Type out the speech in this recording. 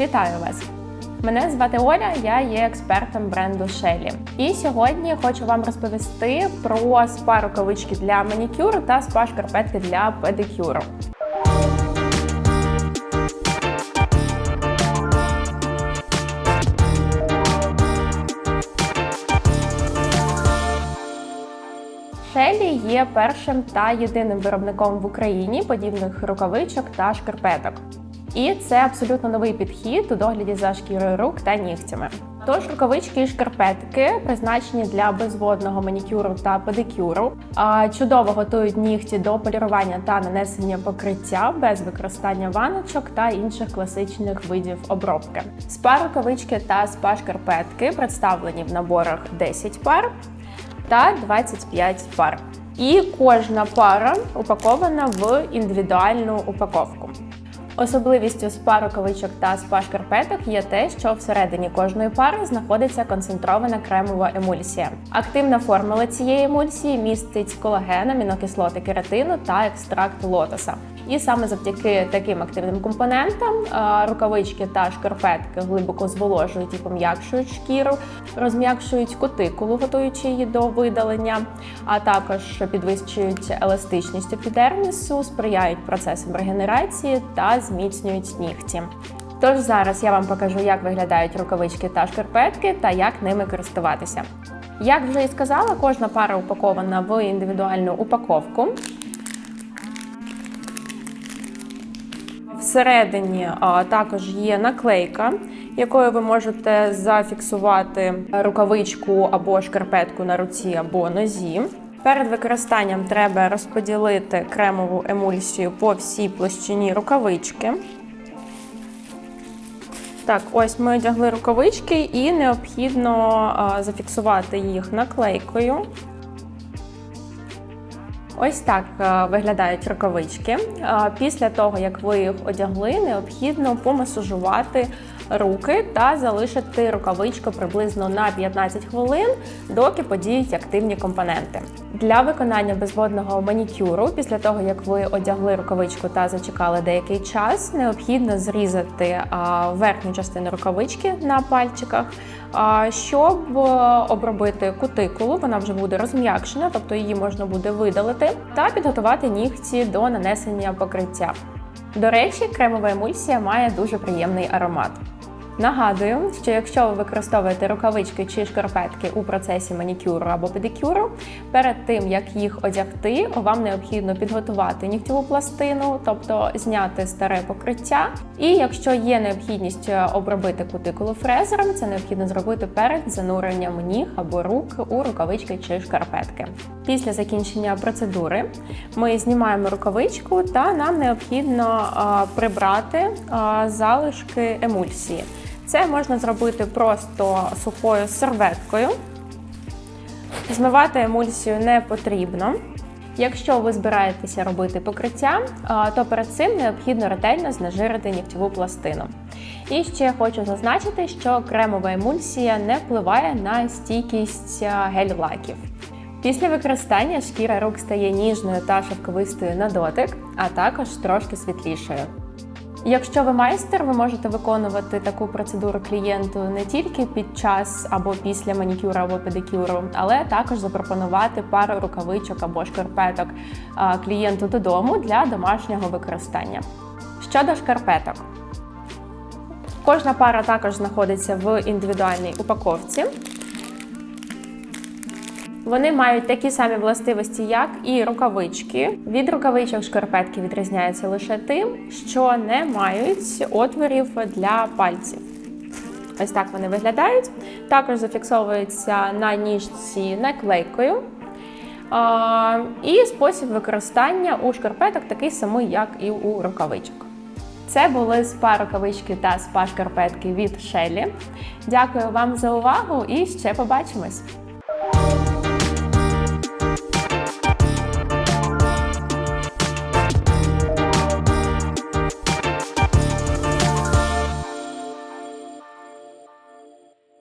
Вітаю вас! Мене звати Оля, я є експертом бренду Shelly. І сьогодні хочу вам розповісти про спа рукавички для манікюру та спа шкарпетки для педикюру. Shelly є першим та єдиним виробником в Україні подібних рукавичок та шкарпеток. І це абсолютно новий підхід у догляді за шкірою рук та нігтями. Тож рукавички і шкарпетки призначені для безводного манікюру та педикюру. Чудово готують нігті до полірування та нанесення покриття без використання ваночок та інших класичних видів обробки. Спа рукавички та спа шкарпетки представлені в наборах 10 пар та 25 пар. І кожна пара упакована в індивідуальну упаковку. Особливістю спа рукавичок та спа шкарпеток є те, що всередині кожної пари знаходиться концентрована кремова емульсія. Активна формула цієї емульсії містить колаген, амінокислоти кератину та екстракт лотоса. І саме завдяки таким активним компонентам е, рукавички та шкарпетки глибоко зволожують і пом'якшують шкіру, розм'якшують кутикулу, готуючи її до видалення, а також підвищують еластичність епідермісу, сприяють процесам регенерації та зміцнюють нігті. Тож зараз я вам покажу, як виглядають рукавички та шкарпетки та як ними користуватися. Як вже і сказала, кожна пара упакована в індивідуальну упаковку. Всередині також є наклейка, якою ви можете зафіксувати рукавичку або шкарпетку на руці або нозі. Перед використанням треба розподілити кремову емульсію по всій площині рукавички. Так, ось ми одягли рукавички і необхідно зафіксувати їх наклейкою. Ось так виглядають рукавички. Після того, як ви їх одягли, необхідно помасажувати руки та залишити рукавичку приблизно на 15 хвилин, доки подіють активні компоненти. Для виконання безводного манікюру, після того як ви одягли рукавичку та зачекали деякий час, необхідно зрізати верхню частину рукавички на пальчиках, щоб е, обробити кутикулу. Вона вже буде розм'якшена, тобто її можна буде видалити, та підготувати нігті до нанесення покриття. До речі, кремова емульсія має дуже приємний аромат. Нагадую, що якщо ви використовуєте рукавички чи шкарпетки у процесі манікюру або педикюру, перед тим як їх одягти, вам необхідно підготувати нігтєву пластину, тобто зняти старе покриття. І якщо є необхідність обробити кутикулу фрезером, це необхідно зробити перед зануренням ніг або рук у рукавички чи шкарпетки. Після закінчення процедури ми знімаємо рукавичку та нам необхідно а, прибрати а, залишки емульсії. Це можна зробити просто сухою серветкою. Змивати емульсію не потрібно. Якщо ви збираєтеся робити покриття, то перед цим необхідно ретельно знежирити нігтєву пластину. І ще хочу зазначити, що кремова емульсія не впливає на стійкість гель-лаків. Після використання шкіра рук стає ніжною та шовковистою на дотик, а також трошки світлішою. Якщо ви майстер, ви можете виконувати таку процедуру клієнту не тільки під час або після манікюру або педикюру, але також запропонувати пару рукавичок або шкарпеток клієнту додому для домашнього використання. Щодо шкарпеток, кожна пара також знаходиться в індивідуальній упаковці. Вони мають такі самі властивості, як і рукавички. Від рукавичок шкарпетки відрізняються лише тим, що не мають отворів для пальців. Ось так вони виглядають. Також зафіксовуються на ніжці наклейкою. І спосіб використання у шкарпеток такий самий, як і у рукавичок. Це були спа рукавички та спа шкарпетки від Shelly. Дякую вам за увагу і ще побачимось!